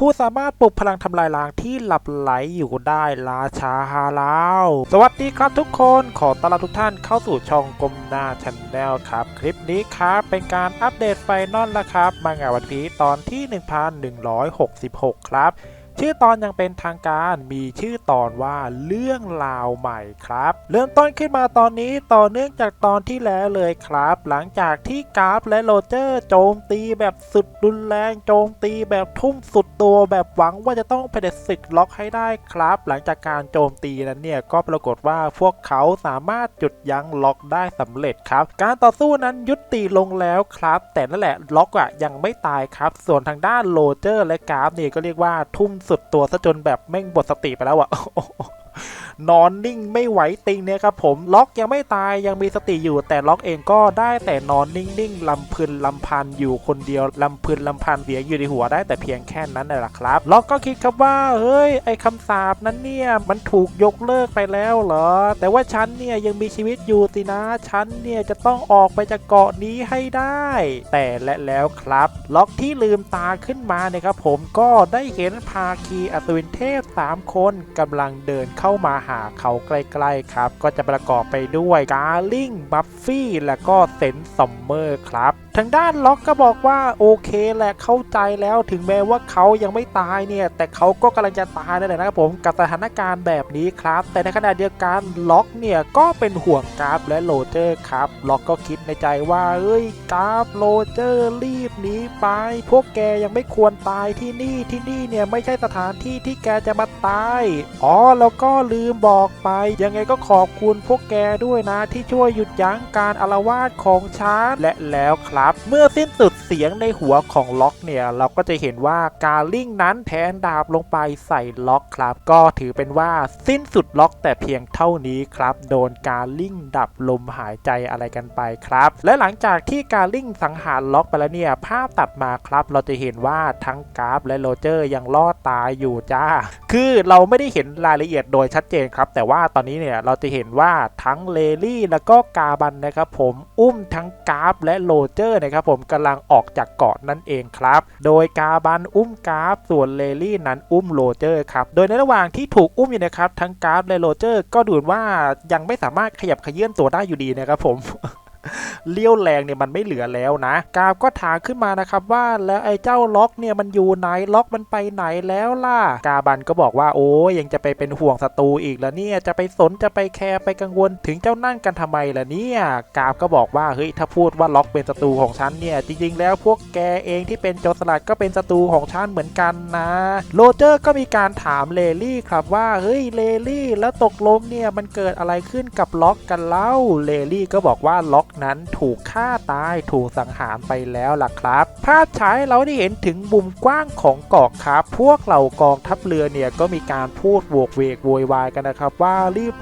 ผู้สามารถปลุกพลังทำลายล้างที่หลับไหลอยู่ได้ราชาฮาลาว สวัสดีครับทุกคนขอต้อนรับทุกท่านเข้าสู่ช่องกลมหน้าชันแนลครับ คลิปนี้ครับเป็นการอัปเดตไฟนอลละครับ มางานวันพีตอนที่ 1166 ครับ ชื่อตอนยังเป็นทางการมีชื่อตอนว่าเรื่องราวใหม่ครับ เริ่มต้นขึ้นมาตอนนี้ต่อเนื่องจากตอนที่แล้วเลยครับ หลังจากที่กราฟและโรเจอร์โจมตีแบบสุดรุนแรงโจมตีแบบทุ่มสุดตัวแบบหวังว่าจะต้องเผด็จศึกล็อกให้ได้ครับ หลังจากการโจมตีนั้นเนี่ยก็ปรากฏว่าพวกเขาสามารถจุดยั้งล็อกได้สำเร็จครับ การต่อสู้นั้นยุติลงแล้วครับ แต่นั่นแหละล็อกอะยังไม่ตายครับ ส่วนทางด้านโรเจอร์และกราฟเนี่ยก็เรียกว่าทุ่มสุดตัวซะจนแบบแม่งบดสติไปแล้วอะ นอนนิ่งไม่ไหวติงเนี่ยครับผมล็อกยังไม่ตายยังมีสติอยู่ แต่ล็อกเองก็ได้แต่นอนนิ่งๆลำพึนลำพันอยู่คนเดียวลำพึนลำพันเสียงอยู่ในหัวได้แต่เพียงแค่นั้นแหละครับล็อกก็คิดครับว่าเฮ้ยไอ้คำสาปนั้นเนี่ยมันถูกยกเลิกไปแล้วเหรอ แต่ว่าฉันเนี่ยยังมีชีวิตอยู่สินะฉันเนี่ยจะต้องออกไปจากเกาะนี้ให้ได้ แต่และแล้วครับ ล็อกที่ลืมตาขึ้นมาเนี่ยครับผมก็ได้เห็นภาคีอัศวินเทพสามคนกำลังเดินเข้ามาหาเขาใกล้ๆครับ ก็จะประกอบไปด้วยกาลิงบัฟฟี่และก็เซนซอมเมอร์ครับ ทางด้านล็อกก็บอกว่าโอเคแหละเข้าใจแล้วถึงแม้ว่าเขายังไม่ตายเนี่ย แต่เขาก็กำลังจะตายนั่นแหละนะครับผมกับสถานการณ์แบบนี้ครับ แต่ในขณะเดียวกันล็อกเนี่ยก็เป็นห่วงกราฟและโรเจอร์ครับล็อกก็คิดในใจว่าเอ้ยกราฟโรเจอร์รีบหนีไป พวกแกยังไม่ควรตายที่นี่ที่นี่เนี่ยไม่ใช่สถานที่ที่แกจะมาตายอ๋อแล้วก็ลืมบอกไป ยังไงก็ขอบคุณพวกแกด้วยนะที่ช่วยหยุดยั้งการอาละวาดของฉันและแล้วครับเมื่อสิ้นสุดเสียงในหัวของล็อกเนี่ย เราก็จะเห็นว่ากาลิงนั้นแทนดาบลงไปใส่ล็อกครับ ก็ถือเป็นว่าสิ้นสุดล็อกแต่เพียงเท่านี้ครับ โดนกาลิงดับลมหายใจอะไรกันไปครับ และหลังจากที่กาลิงสังหารล็อกไปแล้วเนี่ย ภาพตัดมาครับ เราจะเห็นว่าทั้งกราฟและโรเจอร์ยังรอดตายอยู่จ้า คือเราไม่ได้เห็นรายละเอียดโดยชัดเจนครับ แต่ว่าตอนนี้เนี่ยเราจะเห็นว่าทั้งเลลี่แล้วก็กาบันนะครับผมอุ้มทั้งกราฟและโรเจอร์นะครับผมกำลังออกจากเกาะนั่นเองครับ โดยกาบันอุ้มกราฟส่วนเลลี่นั้นอุ้มโรเจอร์ครับโดยในระหว่างที่ถูกอุ้มอยู่นะครับทั้งกราฟและโรเจอร์ ก็ดูว่ายังไม่สามารถขยับขยื่นตัวได้อยู่ดีนะครับผม เลี้ยวแรงเนี่ยมันไม่เหลือแล้วนะกาฟก็ถามขึ้นมานะครับว่าแล้วไอ้เจ้าล็อกเนี่ยมันอยู่ไหนล็อกมันไปไหนแล้วล่ะ กาบันก็บอกว่าโอ้ยยังจะไปเป็นห่วงศัตรูอีกแล้วเนี่ยจะไปสนจะไปแคร์ไปกังวลถึงเจ้านั่นกันทำไมล่ะเนี่ยกาฟก็บอกว่าเฮ้ยถ้าพูดว่าล็อกเป็นศัตรูของฉันเนี่ยจริงๆ แล้วพวกแกเองที่เป็นโจรสลัดก็เป็นศัตรูของฉันเหมือนกันนะโรเจอร์ก็มีการถามเลลี่ครับว่าเฮ้ยเลลี่ แล้วตกลงเนี่ยมันเกิดอะไรขึ้นกับล็อกกันเล่าเลลี่ก็บอกว่าล็อกนั้นถูกฆ่าตายถูกสังหารไปแล้วล่ะครับ ภาพฉายเราได้เห็นถึงมุมกว้างของเกาะครับ พวกเหล่ากองทัพเรือเนี่ยก็มีการพูดโวกเวกโวยวายกันนะครับ ว่า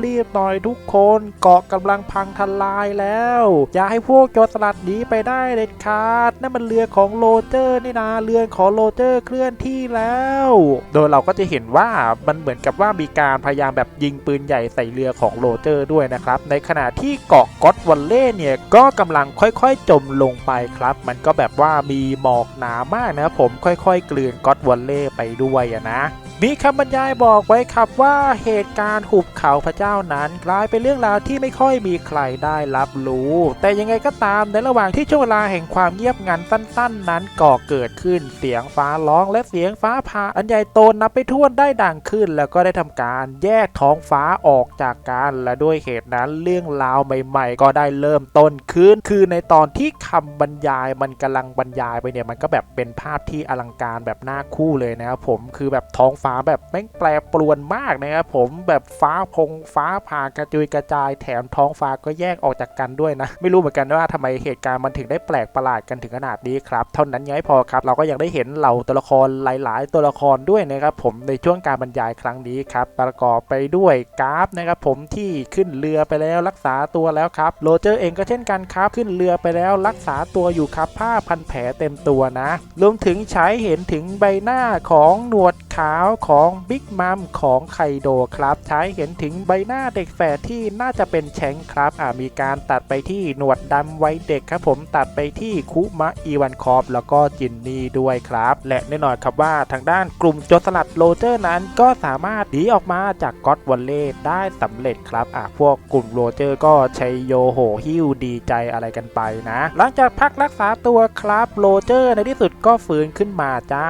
รีบๆหน่อยทุกคนเกาะกำลังพังทลายแล้ว อย่าให้พวกโจรสลัดหนีไปได้เด็ดขาดนั่นมันเรือของโรเจอร์นี่นาเรือของโรเจอร์เคลื่อนที่แล้ว โดยเราก็จะเห็นว่ามันเหมือนกับว่ามีการพยายามแบบยิงปืนใหญ่ใส่เรือของโรเจอร์ด้วยนะครับในขณะที่เกาะก็อตวันเล่เนี่ยก็กำลังค่อยๆ จมลงไปครับ มันก็แบบว่ามีหมอกหนามากนะผมค่อยๆ กลืนก็อตวันเล่ไปด้วยอะนะ มีคำบรรยายบอกไว้ครับว่าเหตุการณ์หุบเขาพระเจ้านั้น กลายเป็นเรื่องราวที่ไม่ค่อยมีใครได้รับรู้ แต่ยังไงก็ตามในระหว่างที่ช่วงเวลาแห่งความเงียบงันสั้น ๆ นั้นก่อเกิดขึ้นเสียงฟ้าร้องและเสียงฟ้าผ่าอันใหญ่โตนับไปทั่วได้ดังขึ้น แล้วก็ได้ทำการแยกท้องฟ้าออกจากกันและด้วยเหตุนั้นเรื่องราวใหม่ ๆ ก็ได้เริ่มต้นขึ้น คือในตอนที่คำบรรยายมันกำลังบรรยายไปเนี่ยมันก็แบบเป็นภาพที่อลังการแบบหน้าคู่เลยนะครับผมคือแบบท้องฟ้าแบบแม่งแปรปรวนมากนะครับผมแบบฟ้าพงฟ้าผ่ากระจุยกระจายแถมท้องฟ้าก็แยกออกจากกันด้วยนะ ไม่รู้เหมือนกันว่าทำไมเหตุการณ์มันถึงได้แปลกประหลาดกันถึงขนาดนี้ครับเท่านั้นยังไม่พอครับ เราก็ยังได้เห็นเหล่าตัวละครหลาย ๆ ตัวละครด้วยนะครับผมในช่วงการบรรยายครั้งนี้ครับประกอบไปด้วยกราฟนะครับผมที่ขึ้นเรือไปแล้วรักษาตัวแล้วครับโรเจอร์เองก็เช่นกันครับ ขึ้นเรือไปแล้วรักษาตัวอยู่ครับผ้าพันแผลเต็มตัวนะ รวมถึงฉายเห็นถึงใบหน้าของหนวดขาวของบิ๊กมัมของไคโดครับฉายเห็นถึงใบหน้าเด็กแฝดที่น่าจะเป็นแชงครับอ่ามีการตัดไปที่หนวดดำไว้เด็กครับผมตัดไปที่คุมะอีวันคอฟแล้วก็จินนี่ด้วยครับ และแน่นอนครับว่าทางด้านกลุ่มโจรสลัดโรเจอร์นั้นก็สามารถหนีออกมาจากก็อตวอลเล่ได้สำเร็จครับอะพวกกลุ่มโรเจอร์ก็ใชัยโยโหหิ้วดีใจอะไรกันไปนะ หลังจากพักรักษาตัวครับโรเจอร์ในที่สุดก็ฟื้นขึ้นมาจ้า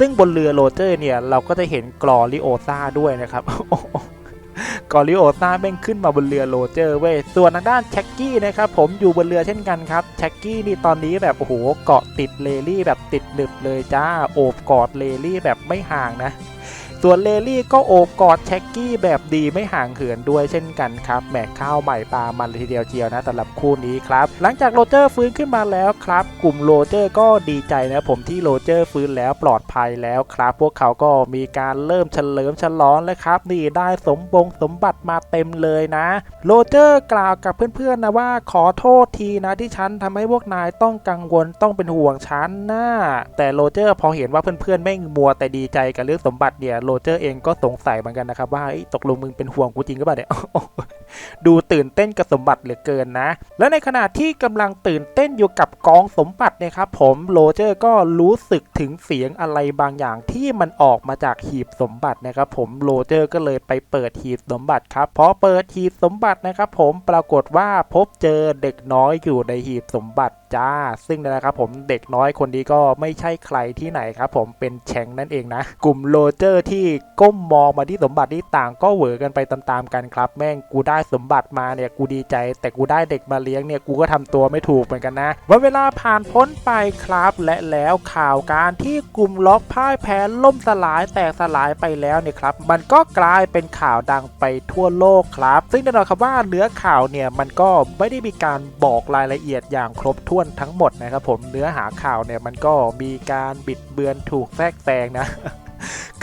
ซึ่งบนเรือโรเจอร์เนี่ยเราก็จะเห็นกรอริโอซาด้วยนะครับกอริโอซาแม่งขึ้นมาบนเรือโรเจอร์เว้ย ส่วนทางด้านแช็กกี้นะครับผมอยู่บนเรือเช่นกันครับ แช็กกี้นี่ตอนนี้แบบโอ้โหเกาะติดเลลี่แบบติดหนึบเลยจ้า โอบกอดเลลี่แบบไม่ห่างนะ ส่วนเลลี่ก็โอบกอดแช็กกี้แบบดีไม่ห่างเหินด้วยเช่นกันครับแหมข้าวใหม่ปลามันเลยทีเดียวเจียวนะสำหรับคู่นี้ครับ หลังจากโรเจอร์ฟื้นขึ้นมาแล้วครับ กลุ่มโรเจอร์ก็ดีใจนะผมที่โรเจอร์ฟื้นแล้วปลอดภัยแล้วครับ พวกเขาก็มีการเริ่มเฉลิมฉลองแล้วครับ นี่ได้สมบงสมบัติมาเต็มเลยนะโรเจอร์กล่าวกับเพื่อนๆนะว่าขอโทษทีนะที่ฉันทำให้พวกนายต้องกังวลต้องเป็นห่วงฉันนะแต่โรเจอร์พอเห็นว่าเพื่อนๆไม่งมัวแต่ดีใจกับเรื่องสมบัติเนี่ยโรเจอร์เองก็สงสัยเหมือนกันนะครับว่าตกลงมึงเป็นห่วงกูจริงก็เปล่าเนี่ย ดูตื่นเต้นกับสมบัติเหลือเกินนะ และในขณะที่กำลังตื่นเต้นอยู่กับกองสมบัติเนะครับผมโรเจอร์ก็รู้สึกถึงเสียงอะไรบางอย่างที่มันออกมาจากหีบสมบัตินะครับผมโรเจอร์ก็เลยไปเปิดหีบสมบัติครับพอเปิดหีบสมบัตินะครับผมปรากฏว่าพบเจอเด็กน้อยอยู่ในหีบสมบัติจ้า ซึ่งนะครับผมเด็กน้อยคนนี้ก็ไม่ใช่ใครที่ไหนครับผมเป็นแชงนั่นเองนะ กลุ่มโรเจอร์ที่ก้มมองมาที่สมบัติที่ต่างก็เหวอกันไปตามๆกันครับ แม่งกูได้สมบัติมาเนี่ยกูดีใจ แต่กูได้เด็กมาเลี้ยงเนี่ยกูก็ทำตัวไม่ถูกเหมือนกันนะวันเวลาผ่านพ้นไปครับ และแล้วข่าวการที่กลุ่มล็อกพ่ายแพ้ล่มสลายแตกสลายไปแล้วเนี่ยครับ มันก็กลายเป็นข่าวดังไปทั่วโลกครับ ซึ่งแน่นอนครับว่าเนื้อข่าวเนี่ยมันก็ไม่ได้มีการบอกรายละเอียดอย่างครบถ้วนทั้งหมดนะครับผมเนื้อหาข่าวเนี่ยมันก็มีการบิดเบือนถูกแทรกแซงนะ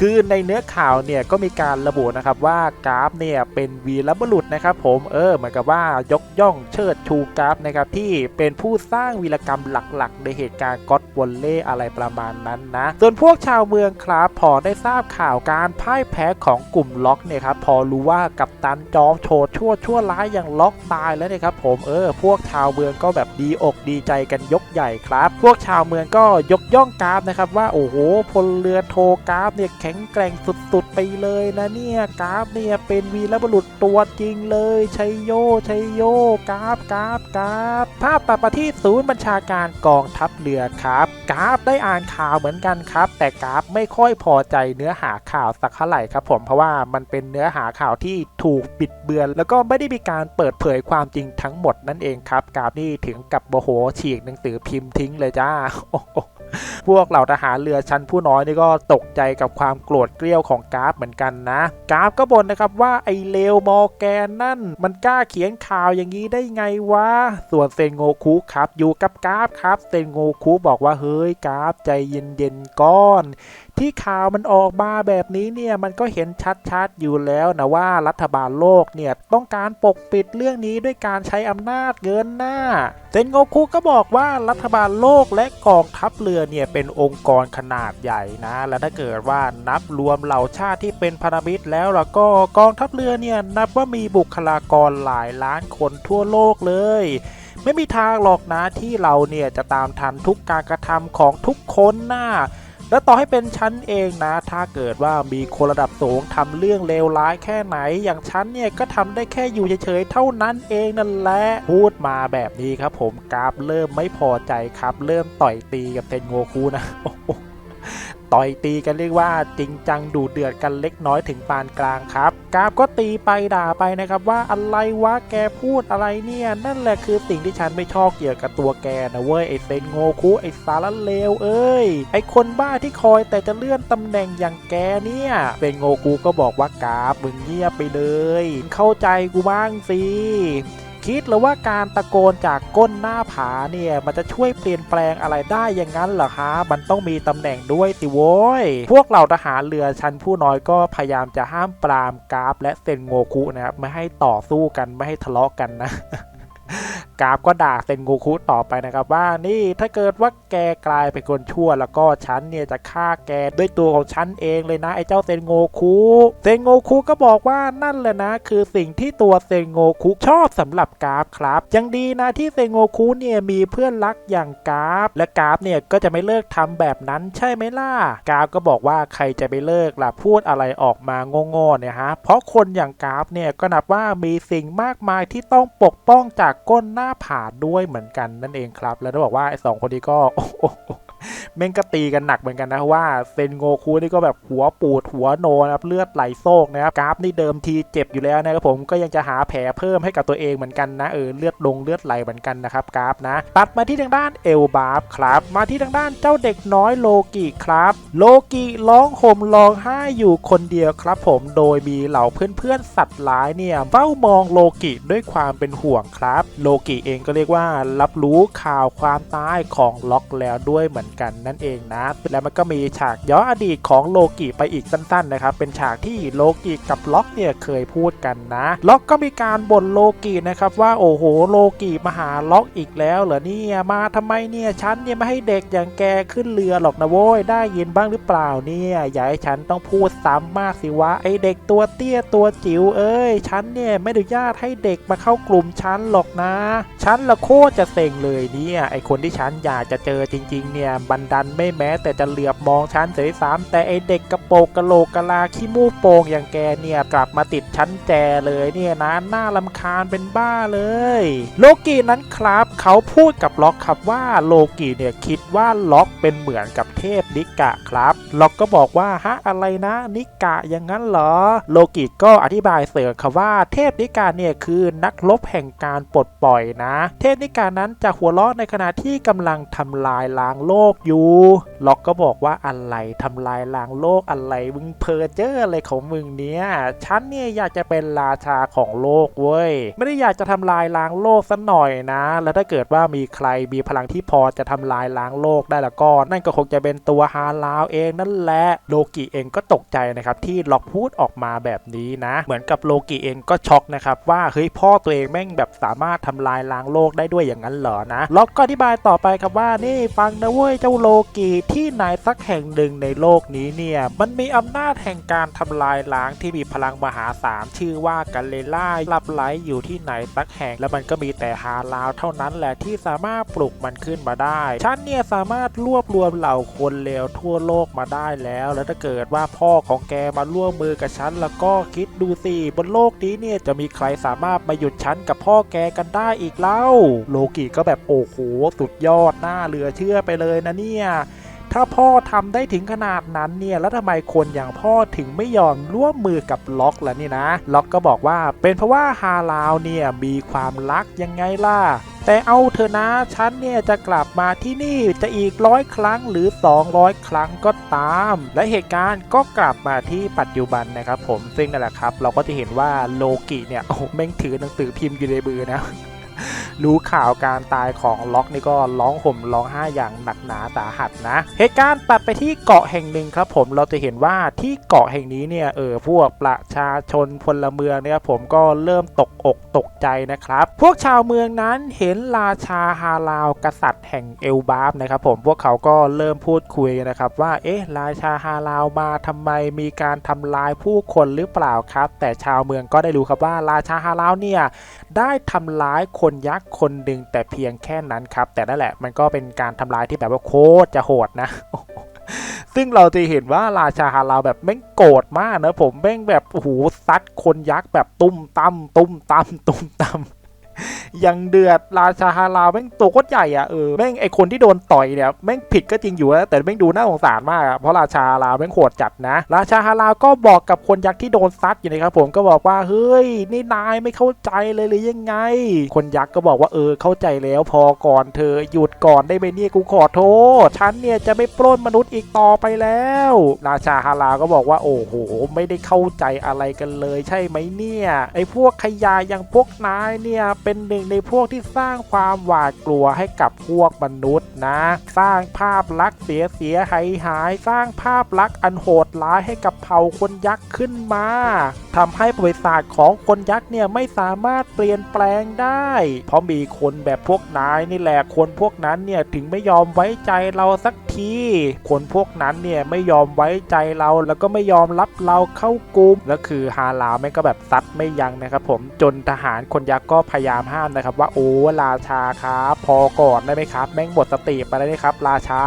คือในเนื้อข่าวเนี่ยก็มีการระบุนะครับว่ากราฟเนี่ยเป็นวีรบุรุษนะครับผมเออเหมือนกับว่ายกย่องเชิดชูกราฟนะครับที่เป็นผู้สร้างวีรกรรมหลักๆ ในเหตุการณ์ก็อตวอลเล่อะไรประมาณนั้นนะ ส่วนพวกชาวเมืองครับพอได้ทราบข่าวการพ่ายแพ้ของกลุ่มล็อกเนี่ยครับพอรู้ว่ากัปตันจอมโฉดชั่วชั่วร้ายอย่างล็อกตายแล้วเนี่ยครับผมเออพวกชาวเมืองก็แบบดีอกดีใจกันยกใหญ่ครับ พวกชาวเมืองก็ยกย่องกราฟนะครับว่าโอ้โหพลเรือโทกราฟเนี่ยแข็งแกร่งสุดๆไปเลยนะเนี่ยกราฟเนี่ยเป็นวีรบุรุษตัวจริงเลยชัยโยชัยโยกราฟกราฟกราฟภาพตัดมาที่ศูนย์บัญชาการกองทัพเรือครับกราฟได้อ่านข่าวเหมือนกันครับ แต่กราฟไม่ค่อยพอใจเนื้อหาข่าวสักเท่าไหร่ครับผมเพราะว่ามันเป็นเนื้อหาข่าวที่ถูกบิดเบือน แล้วก็ไม่ได้มีการเปิดเผยความจริงทั้งหมดนั่นเองครับกราฟนี่ถึงกับโมโหฉีกหนังสือพิมพ์ทิ้งเลยจ้า พวกเหล่าทหารเรือชั้นผู้น้อยนี่ก็ตกใจกับความโกรธเกรี้ยวของกราฟเหมือนกันนะ กราฟก็บ่นนะครับว่าไอเลวมอแกนนั่น มันกล้าเขียนข่าวอย่างนี้ได้ไงวะ ส่วนเซนโงคุครับอยู่กับกราฟครับ เซนโงคุบอกว่าเฮ้ยกราฟใจเย็นๆก้อน ที่ข่าวมันออกมาแบบนี้เนี่ยมันก็เห็นชัดๆอยู่แล้วนะว่ารัฐบาลโลกเนี่ยต้องการปกปิดเรื่องนี้ด้วยการใช้อำนาจเกินหน้าเซนโงคุก็บอกว่ารัฐบาลโลกและกองทัพเรือเนี่ยเป็นองค์กรขนาดใหญ่นะ และถ้าเกิดว่านับรวมเหล่าชาติที่เป็นพันธมิตรแล้วแล้วก็กองทัพเรือเนี่ยนับว่ามีบุคลากรหลายล้านคนทั่วโลกเลยไม่มีทางหรอกนะที่เราเนี่ยจะตามทันทุกการกระทำของทุกคนนะ และต่อให้เป็นชั้นเองนะ ถ้าเกิดว่ามีคนระดับสูงทำเรื่องเลวร้ายแค่ไหน อย่างชั้นเนี่ยก็ทำได้แค่อยู่เฉยๆเท่านั้นเองนั่นแหละพูดมาแบบนี้ครับผมกราฟเริ่มไม่พอใจครับ เริ่มต่อยตีกับเทนโงคูนะ ต่อยตีกันเรียกว่าจริงจังดูเดือดกันเล็กน้อยถึงปานกลางครับกราฟก็ตีไปด่าไปนะครับว่าอะไรวะแกพูดอะไรเนี่ยนั่นแหละคือสิ่งที่ฉันไม่ชอบเกี่ยวกับตัวแกนะเว้ยไอเซนโงคุไอสารเลวเอ้ยไอคนบ้าที่คอยแต่จะเลื่อนตำแหน่งอย่างแกเนี่ยเซนโงคุก็บอกว่ากราฟมึงเงียบไปเลย เข้าใจกูบ้างสิ คิดหรือว่าการตะโกนจากก้นหน้าผาเนี่ยมันจะช่วยเปลี่ยนแปลงอะไรได้อย่างนั้นเหรอคะ มันต้องมีตำแหน่งด้วยติโว้ย พวกเหล่าทหารเรือชั้นผู้น้อยก็พยายามจะห้ามปรามกราฟ และเซนโงคุนะครับไม่ให้ต่อสู้กันไม่ให้ทะเลาะกันนะ กราฟก็ด่าเซนโงคุต่อไปนะครับว่านี่ถ้าเกิดว่าแกกลายเป็นคนชั่ว แล้วก็ฉันเนี่ยจะฆ่าแกด้วยตัวของฉันเองเลยนะไอ้เจ้าเซนโงคุเซนโงคุก็บอกว่านั่นแหละนะ คือสิ่งที่ตัวเซนโงคุชอบสำหรับกราฟครับ ยังดีนะที่เซนโงคุเนี่ยมีเพื่อนรักอย่างกราฟ และกราฟเนี่ยก็จะไม่เลิกทำแบบนั้นใช่ไหมล่ะกราฟก็บอกว่าใครจะไปเลิกล่ะพูดอะไรออกมาโง่ๆเนี่ยฮะเพราะคนอย่างกราฟเนี่ยก็นับว่ามีสิ่งมากมายที่ต้องปกป้องจากก้นหน้าผาด้วยเหมือนกันนั่นเองครับ แล้วต้องบอกว่าไอ้สองคนนี้ก็โอ้โแม่งก็ตีกันหนักเหมือนกันนะว่าเซนโงคูนี่ก็แบบหัวปูดหัวโนนะครับเลือดไหลโซกนะครับกราฟนี่เดิมทีเจ็บอยู่แล้วนะครับผมก็ยังจะหาแผลเพิ่มให้กับตัวเองเหมือนกันนะเออเลือดลงเลือดไหลเหมือนกันนะครับกราฟนะตัดมาที่ทางด้านเอลบาร์ฟครับ มาที่ทางด้านเจ้าเด็กน้อยโลกิครับ โลกิร้องห่มร้องไห้อยู่คนเดียวครับ ผมโดยมีเหล่าเพื่อนๆสัตว์ร้ายเนี่ยเฝ้ามองโลกิด้วยความเป็นห่วงครับ โลกิเองก็เรียกว่ารับรู้ข่าวความตายของล็อกแล้วด้วยเหมือนกันนั่นเองนะ และมันก็มีฉากย้อนอดีตของโลกิไปอีกสั้นๆนะครับ เป็นฉากที่โลกิกับล็อกเนี่ยเคยพูดกันนะ ล็อกก็มีการบ่นโลกินะครับว่าโอ้โหโลกิมาหาล็อกอีกแล้วเหรอเนี่ยมาทำไมเนี่ยฉันเนี่ยไม่ให้เด็กอย่างแกขึ้นเรือหรอกนะโว้ยได้ยินบ้างหรือเปล่าเนี่ยอย่าให้ฉันต้องพูดซ้ำมากสิวะไอเด็กตัวเตี้ยตัวจิ๋วเอ้ยฉันเนี่ยไม่อนุญาตให้เด็กมาเข้ากลุ่มฉันหรอกนะฉันละโคตรจะเซ็งเลยเนี่ยไอคนที่ฉันอยากจะเจอจริง ๆ เนี่ยบันดันไม่แม้แต่จะเหลือบมองฉันเสียซ้ำแต่ไอเด็กกระโปรงกะโหลกกะลาขี้มูกโป่งอย่างแกเนี่ยกลับมาติดชั้นแจเลยเนี่ยนะน่าลำคาญเป็นบ้าเลย โลกีนั้นครับเขาพูดกับล็อกครับว่าโลกีเนี่ยคิดว่าล็อกเป็นเหมือนกับเทพนิกะครับล็อกก็บอกว่าฮะอะไรนะนิกะอย่างนั้นเหรอ โลกิก็อธิบายเสริมครับว่าเทพนิกะเนี่ยคือนักรบแห่งการปลดปล่อยนะ เทพนิกานั้นจะหัวเราะในขณะที่กำลังทำลายล้างโลกอยู่ล็อกก็บอกว่าอะไรทำลายล้างโลกอะไรมึงเพอเจออะไรของมึงเนี่ยฉันเนี่ยอยากจะเป็นราชาของโลกเว้ยไม่ได้อยากจะทำลายล้างโลกสัหน่อยนะ แล้วถ้าเกิดว่ามีใครมีพลังที่พอจะทำลายล้างโลกได้ล้วก็นั่นก็คงจะเป็นตัวฮาลาวเองนั่นแหละโลกิเองก็ตกใจนะครับที่ล็อกพูดออกมาแบบนี้นะ เหมือนกับโลกิเองก็ช็อกนะครับว่าเฮ้ยพ่อตัวเองแม่งแบบสามารถทำลายล้างโลกได้ด้วยอย่างนั้นเหรอนะล็อกก็อธิบายต่อไปครับว่านี่ฟังนะเว้ยเจ้าโลกิที่ไหนสักแห่งหนึ่งในโลกนี้เนี่ย มันมีอำนาจแห่งการทำลายล้างที่มีพลังมหาศาลชื่อว่ากัลเลล่าลับไหลอยู่ที่ไหนสักแห่ง แล้วมันก็มีแต่ฮาลาวเท่านั้นแหละที่สามารถปลุกมันขึ้นมาได้ ฉันเนี่ยสามารถรวบรวมเหล่าคนเลวทั่วโลกมาได้แล้ว แล้วถ้าเกิดว่าพ่อของแกมาร่วมมือกับฉันแล้วก็คิดดูสิบนโลกนี้เนี่ยจะมีใครสามารถมาหยุดฉันกับพ่อแกกันได้อีกเล่า โลกิก็แบบโอ้โหสุดยอดหน่าเหลือเชื่อไปเลยนะเนี่ยถ้าพ่อทำได้ถึงขนาดนั้นเนี่ยแล้วทำไมคนอย่างพ่อถึงไม่ยอมร่วมมือกับล็อกล่ะนี่นะ ล็อกก็บอกว่าเป็นเพราะว่าฮาลาวเนี่ยมีความรักยังไงล่ะ แต่เอาเถอะนะฉันเนี่ยจะกลับมาที่นี่จะอีกร้อยครั้งหรือ 200 ครั้งก็ตาม และเหตุการณ์ก็กลับมาที่ปัจจุบันนะครับผมซึ่งนั่นแหละครับ เราก็จะเห็นว่าโลกิเนี่ยโอ้แม่งถือหนังสือพิมพ์อยู่ในมือนะ รู้ข่าวการตายของล็อกนี่ก็ร้องห่มร้องไห้อย่างหนักหนาสาหัสนะ เหตุการณ์ตัดไปที่เกาะแห่งหนึ่งครับผมเราจะเห็นว่าที่เกาะแห่งนี้เนี่ยเออพวกประชาชนพลเมืองเนี่ยผมก็เริ่มตกอกตกใจนะครับ พวกชาวเมืองนั้นเห็นราชาฮาลาวกษัตริย์แห่งเอลบาฟนะครับผมพวกเขาก็เริ่มพูดคุยนะครับว่าเอ๊ะราชาฮาลาวมาทำไมมีการทำลายผู้คนหรือเปล่าครับ แต่ชาวเมืองก็ได้รู้ครับว่าราชาฮาลาวเนี่ยได้ทำร้ายคนยักษ์คนหนึ่งแต่เพียงแค่นั้นครับ แต่นั่นแหละมันก็เป็นการทำลายที่แบบว่าโคตรจะโหดนะซึ่งเราจะเห็นว่าราชาฮาลาวแบบแม่งโกรธมากนะผมแม่งแบบโอ้โหซัดคนยักษ์แบบตุ้มตั้มตุ้มตั้มตุ้มตั้ม ยังเดือดราชาฮาลาวแม่งตัวโคตรใหญ่อะเออแม่งไอคนที่โดนต่อยเนี่ยแม่งผิดก็จริงอยู่นะแต่แม่งดูน่าสงสารมากเพราะราชาฮาลาวแม่งโหดจัดนะ ราชาฮาลาวก็บอกกับคนยักษ์ที่โดนซัดอยู่นะครับผมก็บอกว่าเฮ้ยนี่นายไม่เข้าใจเลยหรือยังไง คนยักษ์ก็บอกว่าเออเข้าใจแล้วพอก่อนเธอหยุดก่อนได้ไหมเนี่ยกูขอโทษฉันเนี่ยจะไม่ปล้นมนุษย์อีกต่อไปแล้ว ราชาฮาลาวก็บอกว่าโอ้โห ไม่ได้เข้าใจอะไรกันเลย ใช่ไหมเนี่ยไอพวกขยะอย่างพวกนายเนี่ยเป็นหนึ่งในพวกที่สร้างความหวาดกลัวให้กับพวกมนุษย์นะ สร้างภาพลักษณ์เสียเสียหายหาย สร้างภาพลักษณ์อันโหดร้ายให้กับเผ่าคนยักษ์ขึ้นมาทำให้ประวัติศาสตร์ของคนยักษ์เนี่ยไม่สามารถเปลี่ยนแปลงได้ เพราะมีคนแบบพวกนายนี่แหละคนพวกนั้นเนี่ยถึงไม่ยอมไว้ใจเราสักที คนพวกนั้นเนี่ยไม่ยอมไว้ใจเราแล้วก็ไม่ยอมรับเราเข้ากลุ่มแล้วคือฮาลาวแม่งก็แบบซัดไม่ยั้งนะครับผมจนทหารคนยักษ์ก็พยายามามห้ามนะครับว่าโอ้ราชาครับพอก่อนได้ไหมครับ แม่งหมดสติไปแล้วนะครับราชา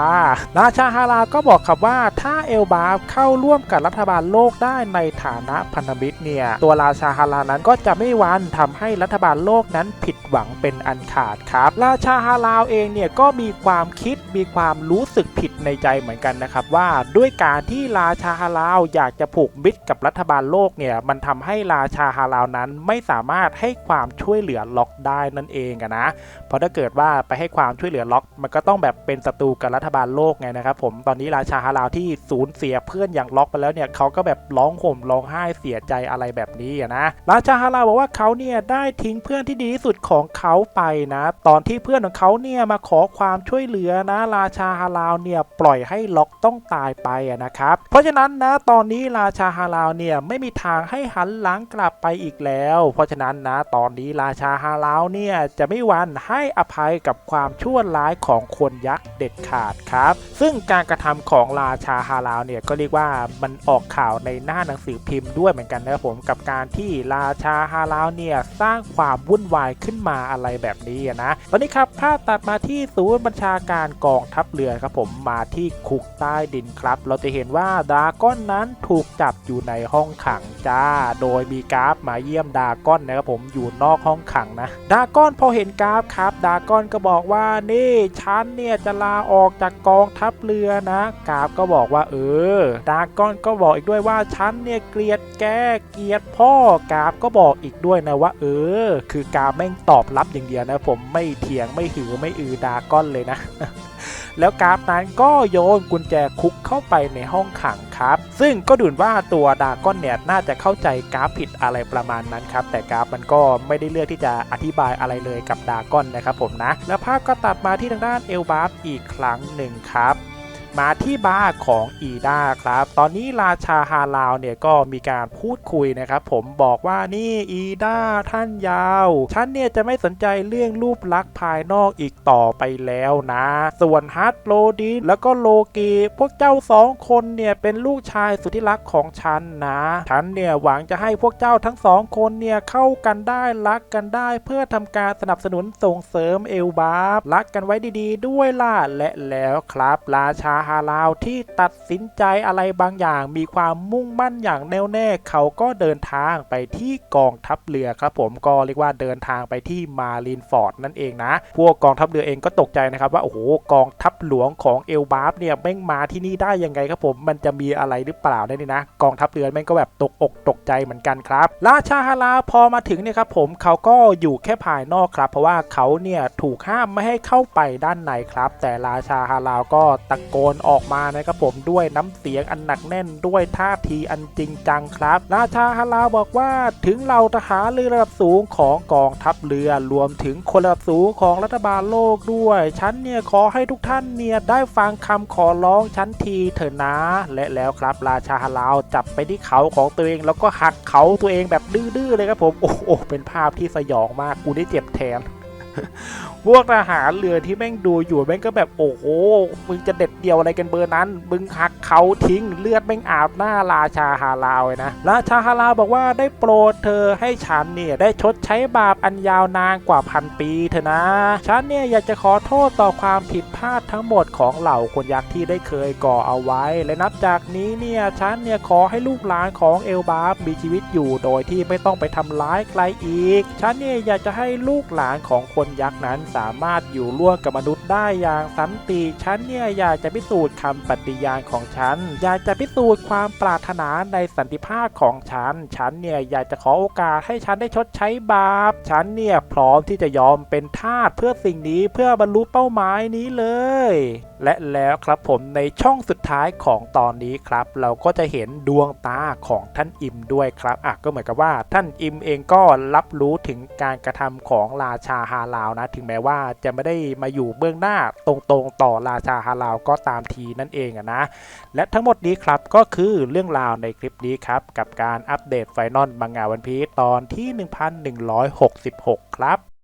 ราชาฮาลาวก็บอกครับว่าถ้าเอลบาฟเข้าร่วมกับรัฐบาลโลกได้ในฐานะพันธมิตรเนี่ยตัวราชาฮาลานั้นก็จะไม่หวันทำให้รัฐบาลโลกนั้นผิดหวังเป็นอันขาดครับ ราชาฮาลาวเองเนี่ยก็มีความคิดมีความรู้สึกผิดในใจเหมือนกันนะครับว่าด้วยการที่ราชาฮาลาวอยากจะผูกมิตรกับรัฐบาลโลกเนี่ยมันทำให้ราชาฮาลานั้นไม่สามารถให้ความช่วยเหลือล็อกได้นั่นเองอะนะ เพราะถ้าเกิดว่าไปให้ความช่วยเหลือล็อก มันก็ต้องแบบเป็นศัตรูกับรัฐบาลโลกไงนะครับผมตอนนี้ราชาฮาลาวที่สูญเสียเพื่อนอย่างล็อกไปแล้วเนี่ยเขาก็แบบร้องห่มร้องไห้เสียใจอะไรแบบนี้อะนะราชาฮาลาวบอกว่าเขาเนี่ยได้ทิ้งเพื่อนที่ดีที่สุดของเขาไปนะ ตอนที่เพื่อนของเขาเนี่ยมาขอความช่วยเหลือนะ ราชาฮาลาวเนี่ยปล่อยให้ล็อกต้องตายไปอะนะครับเพราะฉะนั้นนะตอนนี้ราชาฮาลาวเนี่ยไม่มีทางให้หันหลังกลับไปอีกแล้ว เพราะฉะนั้นนะตอนนี้ราชาฮาลาวเนี่ย จะไม่หวันให้อภัยกับความชั่วร้ายของคนยักษ์เด็ดขาดครับ ซึ่งการกระทำของราชาฮาลาวเนี่ยก็เรียกว่ามันออกข่าวในหน้าหนังสือพิมพ์ด้วยเหมือนกันนะครับผมกับการที่ราชาฮาลาวเนี่ยสร้างความวุ่นวายขึ้นมาอะไรแบบนี้นะตอนนี้ครับภาพตัดมาที่ศูนย์บัญชาการกองทัพเรือครับผมมาที่คุกใต้ดินครับ เราจะเห็นว่าดาก้อนนั้นถูกจับอยู่ในห้องขังจ้า โดยมีกราฟมาเยี่ยมดาก้อนนะครับผมอยู่นอกห้องขังนะดาก้อนพอเห็นกราฟครับดาก้อนก็บอกว่านี่ฉันเนี่ยจะลาออกจากกองทัพเรือนะกราฟก็บอกว่าเออดาก้อนก็บอกอีกด้วยว่าฉันเนี่ยเกลียดแกเกลียดพ่อกราฟก็บอกอีกด้วยนะว่า เออ คือกราฟแม่งตอบรับอย่างเดียวนะ ผมไม่เถียงไม่หือไม่อือดาก้อนเลยนะ แล้วกราฟนั้นก็โยนกุญแจคุกเข้าไปในห้องขังครับ ซึ่งก็ดูเหมือนว่าตัวดาก้อนเนี่ยน่าจะเข้าใจกราฟผิดอะไรประมาณนั้นครับ แต่กราฟมันก็ไม่ได้เลือกที่จะอธิบายอะไรเลยกับดาก้อนนะครับผมนะ แล้วภาพก็ตัดมาที่ทางด้านเอลบาฟอีกครั้งหนึ่งครับ มาที่บาร์ของอีดาครับ ตอนนี้ราชาฮาลาวเนี่ยก็มีการพูดคุยนะครับ ผมบอกว่านี่อีดาท่านยาวฉันเนี่ยจะไม่สนใจเรื่องรูปลักษณ์ภายนอกอีกต่อไปแล้วนะ ส่วนฮัตโลดินแล้วก็โลกีพวกเจ้าสองคนเนี่ยเป็นลูกชายสุดที่รักของฉันนะ ฉันเนี่ยหวังจะให้พวกเจ้าทั้งสองคนเนี่ยเข้ากันได้รักกันได้เพื่อทำการสนับสนุนส่งเสริมเอลบาฟรักกันไว้ดีๆ ด้วยล่ะและแล้วครับ ราชาฮาลาวที่ตัดสินใจอะไรบางอย่าง มีความมุ่งมั่นอย่างแน่วแน่เขาก็เดินทางไปที่กองทัพเรือครับผมก็เรียกว่าเดินทางไปที่มารีนฟอร์ดนั่นเองนะ พวกกองทัพเรือเองก็ตกใจนะครับว่าโอ้โหกองทัพหลวงของเอลบาฟเนี่ยแม่งมาที่นี่ได้ยังไงครับผมมันจะมีอะไรหรือเปล่าเนี่ยนี่นะ กองทัพเรือแม่งก็แบบตกอกตกใจเหมือนกันครับราชาฮาราพอมาถึงเนี่ยครับผมเขาก็อยู่แค่ภายนอกครับ เพราะว่าเขาเนี่ยถูกห้ามไม่ให้เข้าไปด้านในครับ แต่ราชาฮาราวก็ตะโกนออกมานะครับผมด้วยน้ำเสียงอันหนักแน่นด้วยท่าทีอันจริงจังครับ ราชาฮาราวบอกว่าถึงเราทหารเรือระดับสูงของกองทัพเรือรวมถึงคนระดับสูงของรัฐบาลโลกด้วยฉันเนี่ยขอให้ทุกท่านเนี่ยได้ฟังคำขอร้องฉันทีเถอะนะ และแล้วครับ ราชาฮาราวจับไปที่เขาของตัวเองแล้วก็หักเขาตัวเองแบบดื้อๆเลยครับผมโอ้โหเป็นภาพที่สยองมากกูได้เจ็บแทน พวกทหารเรือที่แม่งดูอยู่แม่งก็แบบโอ้โห มึงจะเด็ดเดียวอะไรกันเบอร์นั้น มึงหักเขาทิ้งเลือดแม่งอาบหน้าราชาฮาลาวเลยนะ ราชาฮาลาวบอกว่าได้โปรดเธอให้ฉันเนี่ยได้ชดใช้บาปอันยาวนานกว่าพันปีเถอะนะ ฉันเนี่ยอยากจะขอโทษต่อความผิดพลาดทั้งหมดของเหล่าคนยักษ์ที่ได้เคยก่อเอาไว้ และนับจากนี้เนี่ยฉันเนี่ยขอให้ลูกหลานของเอลบาฟมีชีวิตอยู่โดยที่ไม่ต้องไปทำร้ายใครอีก ฉันเนี่ยอยากจะให้ลูกหลานของคนยักษ์นั้นสามารถอยู่ร่วมกับมนุษย์ได้อย่างสันติฉันเนี่ยอยากจะพิสูจน์คำปฏิญาณของฉัน อยากจะพิสูจน์ความปรารถนาในสันติภาพของฉัน ฉันเนี่ยอยากจะขอโอกาสให้ฉันได้ชดใช้บาป ฉันเนี่ยพร้อมที่จะยอมเป็นทาสเพื่อสิ่งนี้เพื่อบรรลุเป้าหมายนี้เลย และแล้วครับผมในช่องสุดท้ายของตอนนี้ครับ เราก็จะเห็นดวงตาของท่านอิมด้วยครับอะก็เหมือนกับว่าท่านอิมเองก็รับรู้ถึงการกระทำของราชาฮาลาวนะ ถึงแม้ว่าว่าจะไม่ได้มาอยู่เบื้องหน้าตรงๆต่อราชาฮาลาวก็ตามทีนั่นเองอะนะและทั้งหมดนี้ครับก็คือเรื่องราวในคลิปนี้ครับกับการอัปเดตไฟนอลมังงะวันพีตอนที่ 1166 ครับ